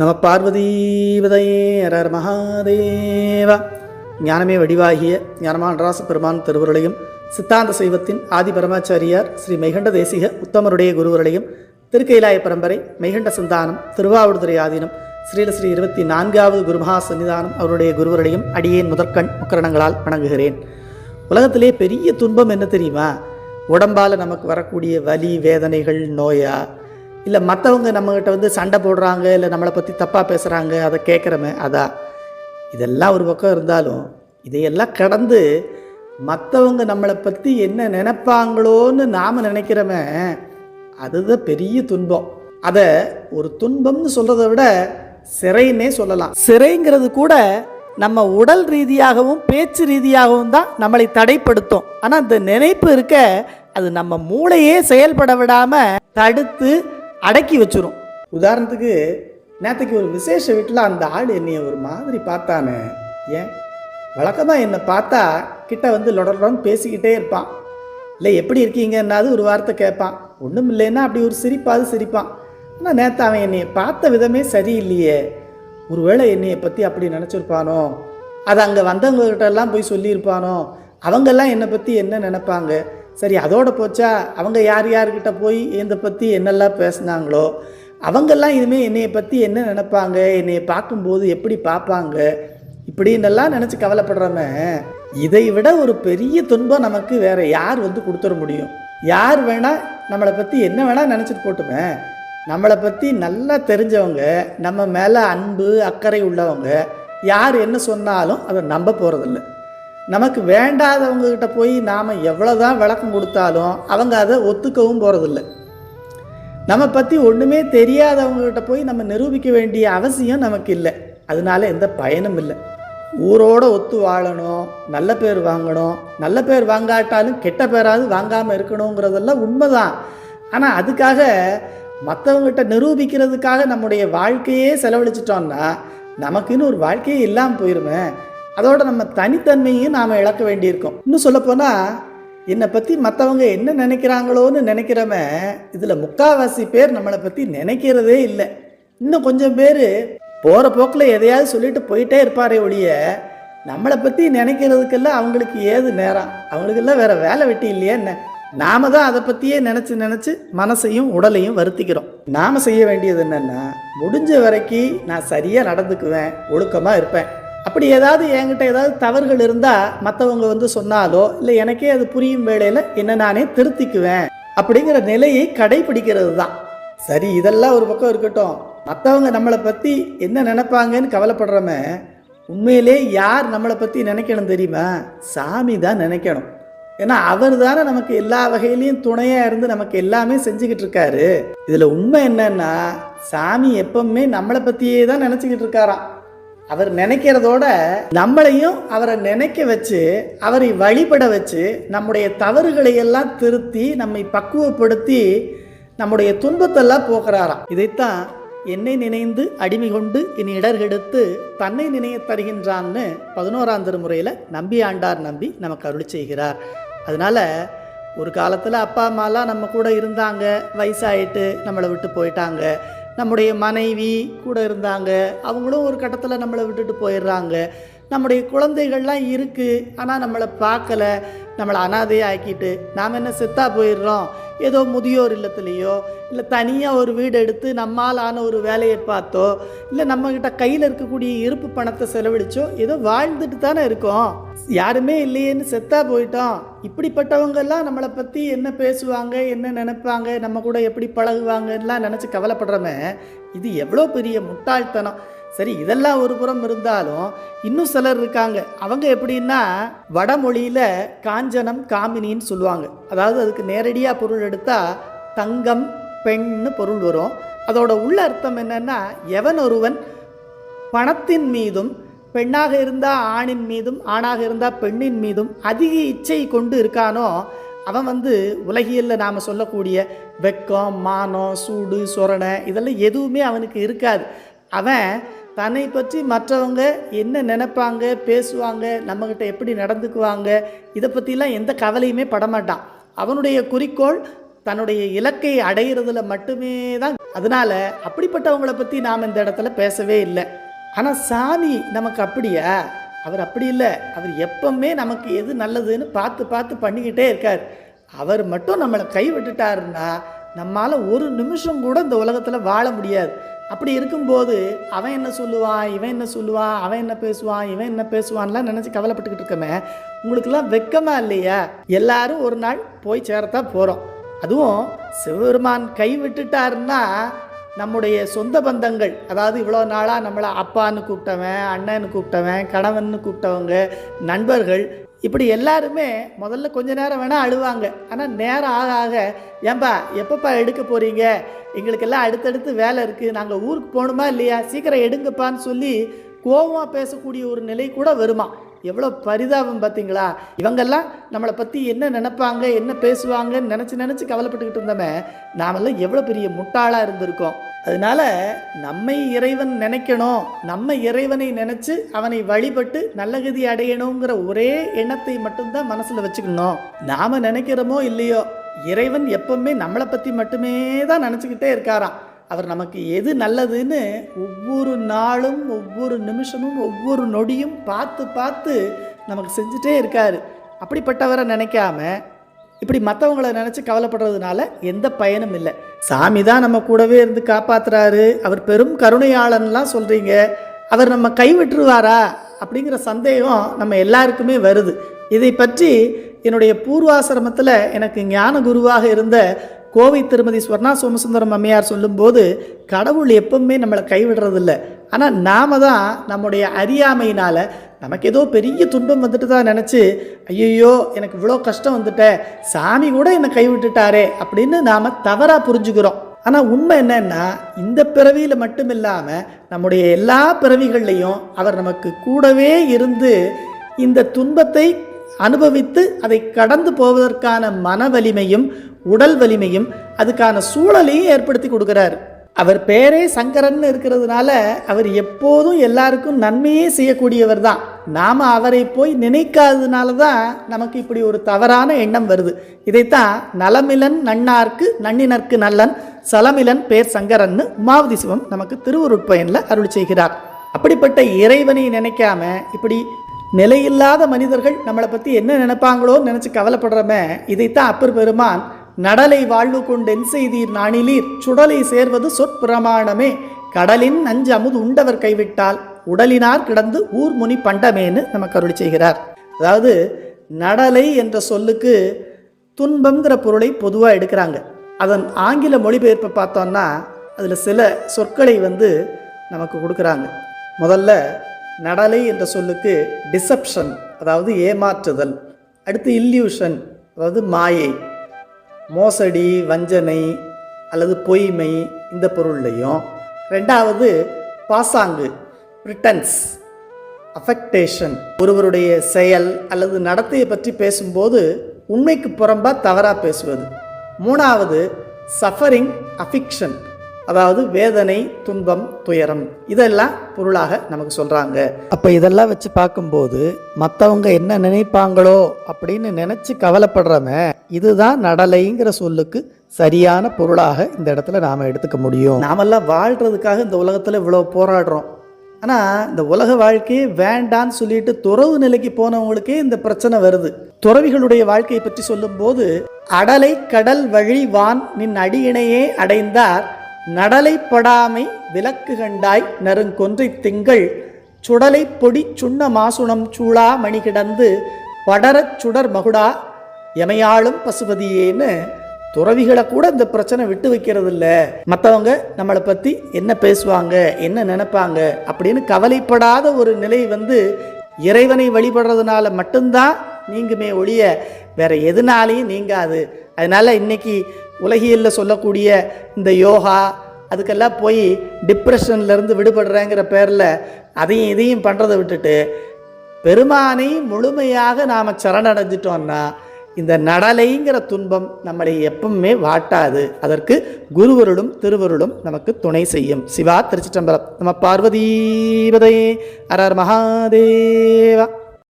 நம பார்வதீபதையே அரர் மகாதேவா. ஞானமே வடிவாகிய ஞானமானராச பெருமான் திருவருளையும் சித்தாந்த சைவத்தின் ஆதி பரமாச்சாரியார் ஸ்ரீ மெகண்ட தேசிக உத்தமருடைய குருவருளையும் திருக்கைலாய பரம்பரை மெகண்ட சந்தானம் திருவாவூர்துறை ஆதீனம் ஸ்ரீல ஸ்ரீ இருபத்தி நான்காவது குருமகா சன்னிதானம் அவருடைய குருவருடையும் அடியேன் முதற்கண் முக்கரணங்களால் வணங்குகிறேன். உலகத்திலே பெரிய துன்பம் என்ன தெரியுமா? உடம்பால் நமக்கு வரக்கூடிய வலி வேதனைகள் நோயா? இல்லை மற்றவங்க நம்மக்கிட்ட வந்து சண்டை போடுறாங்க இல்லை நம்மளை பற்றி தப்பாக பேசுகிறாங்க அதை கேட்குறமே அதான் இதெல்லாம் ஒரு பக்கம் இருந்தாலும் இதையெல்லாம் கடந்து மற்றவங்க நம்மளை பற்றி என்ன நினைப்பாங்களோன்னு நாம் நினைக்கிறோமே அதுதான் பெரிய துன்பம். அதை ஒரு துன்பம்னு சொல்கிறத விட சிறைன்னே சொல்லலாம். சிறைங்கிறது கூட நம்ம உடல் ரீதியாகவும் பேச்சு ரீதியாகவும் தான் நம்மளை தடைப்படுத்தும். ஆனால் இந்த நினைப்பு இருக்க அது நம்ம மூளையே செயல்பட விடாமல் தடுத்து அடக்கி வச்சிரும். உதாரணத்துக்கு நேற்றுக்கு ஒரு விசேஷ வீட்டில் அந்த ஆள் என்னைய ஒரு மாதிரி பார்த்தானே ஏன்? வழக்கமாக என்னை பார்த்தா கிட்ட வந்து லொடலொடன்னு பேசிக்கிட்டே இருப்பான். இல்லை எப்படி இருக்கீங்கன்னாது ஒரு வார்த்தை கேட்பான். ஒன்றும் இல்லைன்னா அப்படி ஒரு சிரிப்பாது சிரிப்பான். ஆனால் நேற்று அவன் என்னை பார்த்த விதமே சரியில்லையே. ஒருவேளை என்னையை பற்றி அப்படி நினச்சிருப்பானோ? அது அங்கே வந்தவங்ககிட்ட எல்லாம் போய் சொல்லியிருப்பானோ? அவங்கெல்லாம் என்னை பற்றி என்ன நினைப்பாங்க? சரி அதோட போச்சா? அவங்க யார் யார்கிட்ட போய் என்னை பற்றி என்னெல்லாம் பேசுனாங்களோ அவங்கெல்லாம் இனிமேல் என்னையை பற்றி என்ன நினைப்பாங்க? என்னையை பார்க்கும்போது எப்படி பார்ப்பாங்க? இப்படின்னெல்லாம் நினச்சி கவலைப்படுறோமே இதை விட ஒரு பெரிய துன்பம் நமக்கு வேறு யார் வந்து கொடுத்துட முடியும்? யார் வேணால் நம்மளை பற்றி என்ன வேணால் நினச்சிட்டு போட்டுமே நம்மளை பற்றி நல்லா தெரிஞ்சவங்க நம்ம மேலே அன்பு அக்கறை உள்ளவங்க யார் என்ன சொன்னாலும் அதை நம்ப போகிறதில்ல நமக்கு வேண்டாதவங்கக்கிட்ட போய் நாம் எவ்வளோதான் விளக்கம் கொடுத்தாலும் அவங்க அதை ஒத்துக்கவும் போகிறதில்ல நம்ம பற்றி ஒன்றுமே தெரியாதவங்கக்கிட்ட போய் நம்ம நிரூபிக்க வேண்டிய அவசியம் நமக்கு இல்லை. அதனால எந்த பயனும் இல்லை. ஊரோட ஒத்து வாழணும் நல்ல பேர் வாங்கணும் நல்ல பேர் வாங்காட்டாலும் கெட்ட பேராவது வாங்காமல் இருக்கணுங்கிறதெல்லாம் உண்மைதான். ஆனால் அதுக்காக மற்றவங்ககிட்ட நிரூபிக்கிறதுக்காக நம்முடைய வாழ்க்கையே செலவழிச்சிட்டோம்னா நமக்குன்னு ஒரு வாழ்க்கையே இல்லாமல் போயிருமே. அதோட நம்ம தனித்தன்மையும் நாம் இழக்க வேண்டியிருக்கோம். இன்னும் சொல்லப்போனால் என்னை பற்றி மற்றவங்க என்ன நினைக்கிறாங்களோன்னு நினைக்கிறவன் இதில் முக்காவாசி பேர் நம்மளை பற்றி நினைக்கிறதே இல்லை. இன்னும் கொஞ்சம் பேர் போகிற போக்கில் எதையாவது சொல்லிட்டு போயிட்டே இருப்பாரே ஒழிய நம்மளை பற்றி நினைக்கிறதுக்கெல்லாம் அவங்களுக்கு ஏது நேரம்? அவங்களுக்கெல்லாம் வேற வேலை வெட்டி இல்லையா என்ன? நாம தான் அதை பற்றியே நினச்சி நினச்சி மனசையும் உடலையும் வருத்திக்கிறோம். நாம் செய்ய வேண்டியது என்னென்னா முடிஞ்ச வரைக்கும் நான் சரியாக நடந்துக்குவேன் ஒழுக்கமாக இருப்பேன். அப்படி ஏதாவது என்கிட்ட ஏதாவது தவறுகள் இருந்தால் மற்றவங்க வந்து சொன்னாலோ இல்லை எனக்கே அது புரியும் வேளையில் என்ன நானே திருத்திக்குவேன் அப்படிங்கிற நிலையை கடைபிடிக்கிறது தான் சரி இதெல்லாம் ஒரு பக்கம் இருக்கட்டும். மற்றவங்க நம்மளை பற்றி என்ன நினைப்பாங்கன்னு கவலைப்படுறோமே உண்மையிலே யார் நம்மளை பற்றி நினைக்கணும் தெரியுமா? சாமி தான் நினைக்கணும். ஏன்னா அவர் தானே நமக்கு எல்லா வகையிலையும் துணையாக இருந்து நமக்கு எல்லாமே செஞ்சுக்கிட்டு இருக்காரு. இதில் உண்மை என்னன்னா சாமி எப்பவுமே நம்மளை பற்றியே தான் நினச்சிக்கிட்டு இருக்காராம். அவர் நினைக்கிறதோட நம்மளையும் அவரை நினைக்க வச்சு அவரை வழிபட வச்சு நம்முடைய தவறுகளை எல்லாம் திருத்தி நம்மை பக்குவப்படுத்தி நம்முடைய துன்பத்தெல்லாம் போக்குறாராம். இதைத்தான் என்னை நினைந்து அடிமை கொண்டு இனி இடர்கெடுத்து தன்னை நினைய தருகின்றான்னு பதினோராம் திருமுறையில் நம்பி ஆண்டார் நம்பி நமக்கு அருள் செய்கிறார். அதனால ஒரு காலத்தில் அப்பா அம்மாலாம் நம்ம கூட இருந்தாங்க வயசாயிட்டு நம்மளை விட்டு போயிட்டாங்க. நம்முடைய மனைவி கூட இருந்தாங்க. அவங்களும் ஒரு கட்டத்தில் நம்மளை விட்டுட்டு போயிடுறாங்க. நம்முடைய குழந்தைகள்லாம் இருக்குது ஆனால் நம்மளை பார்க்கல. நம்மளை அனாதையாக ஆக்கிட்டு நாம் என்ன செத்தா போயிடுறோம்? ஏதோ முதியோர் இல்லத்துலேயோ இல்லை தனியாக ஒரு வீடு எடுத்து நம்மால் ஆன ஒரு வேலையை பார்த்தோ இல்லை நம்மக்கிட்ட கையில் இருக்கக்கூடிய இருப்பு பணத்தை செலவழிச்சோ ஏதோ வாழ்ந்துட்டு தானே இருக்கோம். யாருமே இல்லையேன்னு செத்தா போயிட்டோம். இப்படிப்பட்டவங்கெல்லாம் நம்மளை பற்றி என்ன பேசுவாங்க என்ன நினைப்பாங்க நம்ம கூட எப்படி பழகுவாங்கலாம் நினச்சி கவலைப்படுறோமே இது எவ்வளோ பெரிய முட்டாள்தனம். சரி இதெல்லாம் ஒரு புறம் இருந்தாலும் இன்னும் சிலர் இருக்காங்க. அவங்க எப்படின்னா வடமொழியில் காஞ்சனம் காமினின்னு சொல்லுவாங்க. அதாவது அதுக்கு நேரடியாக பொருள் எடுத்தால் தங்கம் பெண்ணு பொருள் வரும். அதோட உள்ள அர்த்தம் என்னன்னா எவன் ஒருவன் பணத்தின் மீதும் பெண்ணாக இருந்தால் ஆணின் மீதும் ஆணாக இருந்தால் பெண்ணின் மீதும் அதிக இச்சை கொண்டு இருக்கானோ அவன் வந்து உலகியலில் நாம் சொல்லக்கூடிய வெக்கம் மானம் சூடு சொரணை இதெல்லாம் எதுவுமே அவனுக்கு இருக்காது. அவன் தன்னை பற்றி மற்றவங்க என்ன நினைப்பாங்க பேசுவாங்க நம்மக்கிட்ட எப்படி நடந்துக்குவாங்க இதை பற்றிலாம் எந்த கவலையுமே படமாட்டான். அவனுடைய குறிக்கோள் தன்னுடைய இலக்கை அடையிறதுல மட்டுமே தான் அதனால் அப்படிப்பட்டவங்கள பற்றி நாம் இந்த இடத்துல பேசவே இல்லை. ஆனால் சாமி நமக்கு அப்படியா? அவர் அப்படி இல்லை. அவர் எப்பவுமே நமக்கு எது நல்லதுன்னு பார்த்து பார்த்து பண்ணிக்கிட்டே இருக்கார். அவர் மட்டும் நம்மளை கை விட்டுட்டாருன்னா நம்மால் ஒரு நிமிஷம் கூட இந்த உலகத்தில் வாழ முடியாது. அப்படி இருக்கும்போது அவன் என்ன சொல்லுவான் இவன் என்ன சொல்லுவான் அவன் என்ன பேசுவான் இவன் என்ன பேசுவான்லாம் நினச்சி கவலைப்பட்டுக்கிட்டு இருக்கமே. உங்களுக்கெல்லாம் வெக்கமாக இல்லையா? எல்லாரும் ஒரு நாள் போய் சேரத்தான் போகிறோம் அதுவும் சிவபெருமான் கை விட்டுட்டாருன்னா நம்முடைய சொந்த பந்தங்கள். அதாவது இவ்வளோ நாளாக நம்மளை அப்பான்னு கூப்பிட்டவன் அண்ணன்னு கூப்பிட்டவன் கணவன்னு கூப்பிட்டவங்க நண்பர்கள் இப்படி எல்லாருமே முதல்ல கொஞ்ச நேரம் வேணால் அழுவாங்க. ஆனால் நேரம் ஆக ஆக ஏன்பா எப்பப்பா எடுக்க போகிறீங்க எங்களுக்கெல்லாம் அடுத்தடுத்து வேலை இருக்குது நாங்கள் ஊருக்கு போகணுமா இல்லையா? சீக்கிரம் எடுங்கப்பான்னு சொல்லி கோபமாக பேசக்கூடிய ஒரு நிலை கூட வருமா? எவ்வளோ பரிதாபம் பார்த்தீங்களா? இவங்கெல்லாம் நம்மளை பற்றி என்ன நினைப்பாங்க என்ன பேசுவாங்கன்னு நினச்சி நினச்சி கவலைப்பட்டுக்கிட்டு இருந்தோமே நாமெல்லாம் எவ்வளோ பெரிய முட்டாளாக இருந்திருக்கோம். அதனால நம்மை இறைவன் நினைக்கணும். நம்ம இறைவனை நினச்சி அவனை வழிபட்டு நல்லகதி அடையணுங்கிற ஒரே எண்ணத்தை மட்டும்தான் மனசில் வச்சுக்கணும். நாம் நினைக்கிறோமோ இல்லையோ இறைவன் எப்பவுமே நம்மளை பற்றி மட்டுமே தான் நினச்சிக்கிட்டே இருக்காராம். அவர் நமக்கு எது நல்லதுன்னு ஒவ்வொரு நாளும் ஒவ்வொரு நிமிஷமும் ஒவ்வொரு நொடியும் பார்த்து பார்த்து நமக்கு செஞ்சுட்டே இருக்கார். அப்படிப்பட்டவரை நினைக்காம இப்படி மற்றவங்கள நினச்சி கவலைப்படுறதுனால எந்த பயனும் இல்லை. சாமி தான் நம்ம கூடவே இருந்து காப்பாத்துறாரு. அவர் பெரும் கருணையாளன்லாம் சொல்கிறீங்க அவர் நம்ம கைவிட்டுருவாரா? அப்படிங்கிற சந்தேகம் நம்ம எல்லாருக்குமே வருது. இதை பற்றி என்னுடைய பூர்வாசிரமத்தில் எனக்கு ஞான குருவாக இருந்த கோவை திருமதி ஸ்வர்ணா சோமசுந்தரம் அம்மையார் சொல்லும்போது கடவுள் எப்பவுமே நம்மளை கைவிடுறதில்ல. ஆனால் நாம தான் நம்முடைய அறியாமையினால் நமக்கு ஏதோ பெரிய துன்பம் வந்துட்டு தான் நினச்சி ஐயையோ எனக்கு இவ்வளோ கஷ்டம் வந்துட்டேன் சாமி கூட என்னை கைவிட்டுட்டாரே அப்படின்னு நாம் தவறாக புரிஞ்சுக்கிறோம். ஆனால் உண்மை என்னன்னா இந்த பிறவியில் மட்டும் இல்லாமல் நம்முடைய எல்லா பிறவிகள்லையும் அவர் நமக்கு கூடவே இருந்து இந்த துன்பத்தை அனுபவித்து அதை கடந்து போவதற்கான மன வலிமையும் உடல் வலிமையும் அதுக்கான சூழலையும் ஏற்படுத்தி கொடுக்குறாரு. அவர் பேரே சங்கரன் இருக்கிறதுனால அவர் எப்போதும் எல்லாருக்கும் நன்மையே செய்யக்கூடியவர் தான். நாம் அவரை போய் நினைக்காததுனால தான் நமக்கு இப்படி ஒரு தவறான எண்ணம் வருது. இதைத்தான் நலமிலன் நன்னார்க்கு நன்னினர்க்கு நல்லன் சலமிலன் பேர் சங்கரன்னு உமாவதி சிவம் நமக்கு திருவுருட்பயனில் அருள் செய்கிறார். அப்படிப்பட்ட இறைவனை நினைக்காம இப்படி நிலையில்லாத மனிதர்கள் நம்மளை பற்றி என்ன நினைப்பாங்களோன்னு நினச்சி கவலைப்படுறோமே இதைத்தான் அப்பர் பெருமான் நடலை வாழ்வு கொண்டென் செய்தீர் நாணிலீர். சுடலை சேர்வது சொற்பிரமாணமே. கடலின் நஞ்சு அமுது உண்டவர் கைவிட்டால் உடலினார் கிடந்து ஊர் முனி பண்டமேன்னு நமக்கு அருளி செய்கிறார். அதாவது நடலை என்ற சொல்லுக்கு துன்பங்கிற பொருளை பொதுவாக எடுக்கிறாங்க. அதன் ஆங்கில மொழிபெயர்ப்பை பார்த்தோம்னா அதில் சில சொற்களை வந்து நமக்கு கொடுக்குறாங்க. முதல்ல நடலை என்ற சொல்லுக்கு டிசப்ஷன் அதாவது ஏமாற்றுதல். அடுத்து இல்யூஷன் அதாவது மாயை. மோசடி வஞ்சனை அல்லது பொய்மை இந்த பொருள்லையும். ரெண்டாவது பாசாங்கு ரிட்டன்ஸ் அஃபெக்டேஷன் ஒருவருடைய செயல் அல்லது நடத்தையை பற்றி பேசும்போது உண்மைக்கு புறம்பாக தவறாக பேசுவது. மூணாவது சஃபரிங் அஃபிக்ஷன் அதாவது வேதனை துன்பம் துயரம். இதெல்லாம் பொருளாக நமக்கு சொல்கிறாங்க அப்போ இதெல்லாம் வச்சு பார்க்கும்போது மற்றவங்க என்ன நினைப்பாங்களோ அப்படின்னு நினச்சி கவலைப்படுறவன் இதுதான் நடலைங்கிற சொல்லுக்கு சரியான பொருளாக இந்த இடத்துல நாம் எடுத்துக்க முடியும். நாமெல்லாம் வாழ்கிறதுக்காக இந்த உலகத்தில் இவ்வளோ போராடுறோம். ஆனால் இந்த உலக வாழ்க்கையே வேண்டான்னு சொல்லிட்டு துறவு நிலைக்கு போனவங்களுக்கே இந்த பிரச்சனை வருது. துறவிகளுடைய வாழ்க்கையை பற்றி சொல்லும்போது அடலை கடல் வழி வான் நின் அடியினையே அடைந்தார். நடலைப்படாமை விலக்கு கண்டாய் நறுங்கொன்றை திங்கள் சுடலை பொடி சுண்ண மாசுணம் சூளா மணி கிடந்து படரச் சுடர் மகுடா எமையாளும் பசுபதியேன்னு துறவிகளை கூட இந்த பிரச்சனை விட்டு வைக்கிறது இல்ல மற்றவங்க நம்மளை பற்றி என்ன பேசுவாங்க என்ன நினைப்பாங்க அப்படின்னு கவலைப்படாத ஒரு நிலை வந்து இறைவனை வழிபடுறதுனால மட்டும்தான் நீங்குமே ஒழிய வேற எதுனாலையும் நீங்காது. அதனால இன்னைக்கு உலகியலில் சொல்லக்கூடிய இந்த யோகா அதுக்கெல்லாம் போய் டிப்ரெஷன்லேருந்து விடுபடுறேங்கிற பேரில் அதையும் இதையும் பண்ணுறதை விட்டுட்டு பெருமானை முழுமையாக நாம் சரணடைஞ்சிட்டோம்னா இந்த நடலைங்கிற துன்பம் நம்மளை எப்பவுமே வாட்டாது. அதற்கு குருவருளும் திருவருளும் நமக்கு துணை செய்யும். சிவா திருச்சிட்டம்பரம் நம்ம பார்வதீபதே அரர் மகாதேவா.